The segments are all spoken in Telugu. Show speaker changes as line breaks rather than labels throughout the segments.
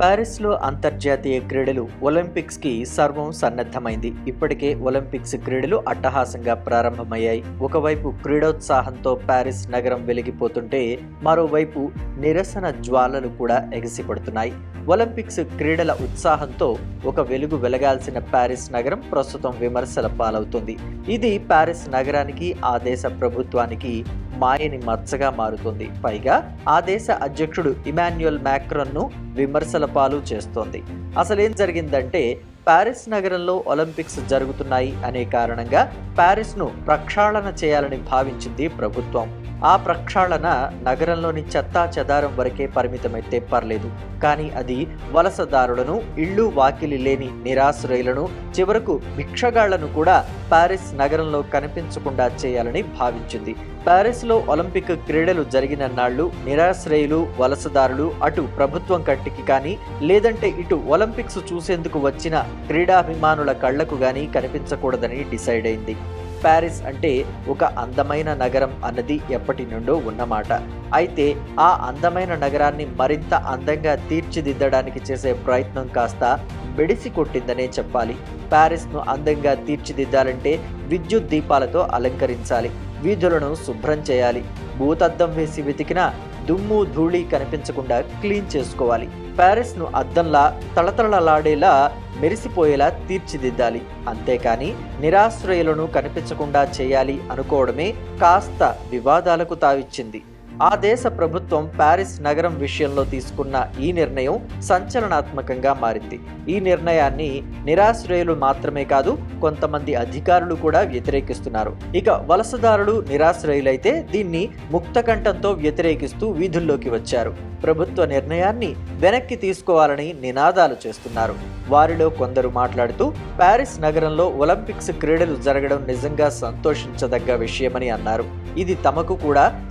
ప్యారిస్లో అంతర్జాతీయ క్రీడలు ఒలింపిక్స్కి సర్వం సన్నద్ధమైంది. ఇప్పటికే ఒలింపిక్స్ క్రీడలు అట్టహాసంగా ప్రారంభమయ్యాయి. ఒకవైపు క్రీడోత్సాహంతో ప్యారిస్ నగరం వెలిగిపోతుంటే మరోవైపు నిరసన జ్వాలలు కూడా ఎగసిపడుతున్నాయి. ఒలింపిక్స్ క్రీడల ఉత్సాహంతో ఒక వెలుగు వెలగాల్సిన ప్యారిస్ నగరం ప్రస్తుతం విమర్శల పాలవుతుంది. ఇది ప్యారిస్ నగరానికి ఆ దేశ ప్రభుత్వానికి మాయని మచ్చగా మారుతుంది. పైగా ఆ దేశ అధ్యక్షుడు ఇమాన్యుయల్ మ్యాక్రన్ను విమర్శల పాలు చేస్తోంది. అసలేం జరిగిందంటే ప్యారిస్ నగరంలో ఒలింపిక్స్ జరుగుతున్నాయి అనే కారణంగా ప్యారిస్ను ప్రక్షాళన చేయాలని భావించింది ప్రభుత్వం. ఆ ప్రక్షాళన నగరంలోని చెత్తా చెదారం వరకే పరిమితమైతే పర్లేదు. కానీ అది వలసదారులను ఇళ్ళు వాకిలి లేని నిరాశ్రయులను చివరకు భిక్షగాళ్ళను కూడా ప్యారిస్ నగరంలో కనిపించకుండా చేయాలని భావించింది. ప్యారిస్లో ఒలింపిక్ క్రీడలు జరిగిన నాళ్ళు నిరాశ్రయులు వలసదారులు అటు ప్రభుత్వం కట్టికి కానీ లేదంటే ఇటు ఒలింపిక్స్ చూసేందుకు వచ్చిన క్రీడాభిమానుల కళ్ళకు గాని కనిపించకూడదని డిసైడ్ అయింది. ప్యారిస్ అంటే ఒక అందమైన నగరం అన్నది ఎప్పటి నుండో ఉన్నమాట. అయితే ఆ అందమైన నగరాన్ని మరింత అందంగా తీర్చిదిద్దడానికి చేసే ప్రయత్నం కాస్త బెడిసి కొట్టిందనే చెప్పాలి. ప్యారిస్ను అందంగా తీర్చిదిద్దాలంటే విద్యుత్ దీపాలతో అలంకరించాలి. వీధులను శుభ్రం చేయాలి. భూతద్దం వేసి వెతికినా దుమ్ము ధూళి కనిపించకుండా క్లీన్ చేసుకోవాలి. ప్యారిస్ను అద్దంలా తళతళలాడేలా మెరిసిపోయేలా తీర్చిదిద్దాలి. అంతేకాని నిరాశ్రయులను కనిపించకుండా చేయాలి అనుకోవడమే కాస్త వివాదాలకు తావిచ్చింది. ఆ దేశ ప్రభుత్వం ప్యారిస్ నగరం విషయంలో తీసుకున్న ఈ నిర్ణయం సంచలనాత్మకంగా మారింది. ఈ నిర్ణయాన్ని నిరాశ్రయులు మాత్రమే కాదు కొంతమంది అధికారులు కూడా వ్యతిరేకిస్తున్నారు. ఇక వలసదారులు నిరాశ్రయులైతే దీన్ని ముక్తకంఠంతో వ్యతిరేకిస్తూ వీధుల్లోకి వచ్చారు. ప్రభుత్వ నిర్ణయాన్ని వెనక్కి తీసుకోవాలని నినాదాలు చేస్తున్నారు. వారిలో కొందరు మాట్లాడుతూ ప్యారిస్ నగరంలో ఒలింపిక్స్ క్రీడలు జరగడం నిజంగా సంతోషించదగ్గ విషయమని అన్నారు. ఇది తమకు కూడా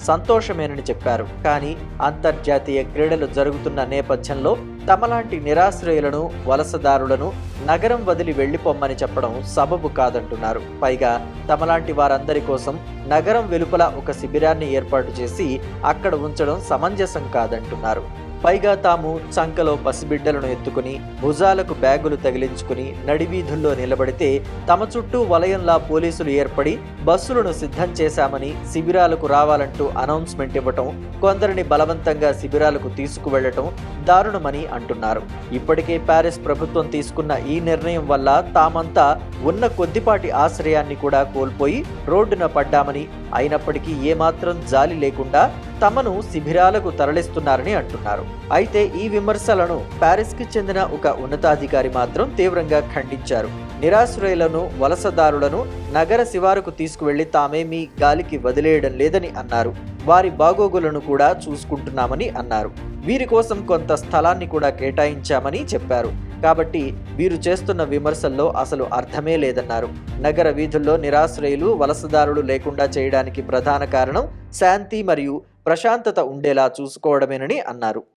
సంతోషమేనని చెప్పారు. కానీ అంతర్జాతీయ క్రీడలు జరుగుతున్న నేపథ్యంలో తమలాంటి నిరాశ్రయులను వలసదారులను నగరం వదిలి వెళ్ళిపోమ్మని చెప్పడం సబబు కాదంటున్నారు. పైగా తమలాంటి వారందరి కోసం నగరం వెలుపల ఒక శిబిరాన్ని ఏర్పాటు చేసి అక్కడ ఉంచడం సమంజసం కాదంటున్నారు. పైగా తాము చంకలో పసిబిడ్డలను ఎత్తుకుని భుజాలకు బ్యాగులు తగిలించుకుని నడివీధుల్లో నిలబడితే తమ చుట్టూ వలయంలా పోలీసులు ఏర్పడి బస్సులను సిద్ధం చేశామని శిబిరాలకు రావాలంటూ అనౌన్స్మెంట్ ఇవ్వటం కొందరిని బలవంతంగా శిబిరాలకు తీసుకువెళ్ళటం దారుణమని అంటున్నారు. ఇప్పటికే ప్యారిస్ ప్రభుత్వం తీసుకున్న ఈ నిర్ణయం వల్ల తామంతా ఉన్న కొద్దిపాటి ఆశ్రయాన్ని కూడా కోల్పోయి రోడ్డున పడ్డామని అయినప్పటికీ ఏమాత్రం జాలి లేకుండా తమను శిబిరాలకు తరలిస్తున్నారని అంటున్నారు. అయితే ఈ విమర్శలను ప్యారిస్కి చెందిన ఒక ఉన్నతాధికారి మాత్రం తీవ్రంగా ఖండించారు. నిరాశ్రయులను వలసదారులను నగర శివారుకు తీసుకువెళ్ళి తామేమీ గాలికి వదిలేయడం లేదని అన్నారు. వారి బాగోగులను కూడా చూసుకుంటున్నామని అన్నారు. వీరి కోసం కొంత స్థలాన్ని కూడా కేటాయించామని చెప్పారు. కాబట్టి వీరు చేస్తున్న విమర్శల్లో అసలు అర్థమే లేదన్నారు. నగర వీధుల్లో నిరాశ్రయులు వలసదారులు లేకుండా చేయడానికి ప్రధాన కారణం శాంతి మరియు ప్రశాంతత ఉండేలా చూసుకోవడమేనని అన్నారు.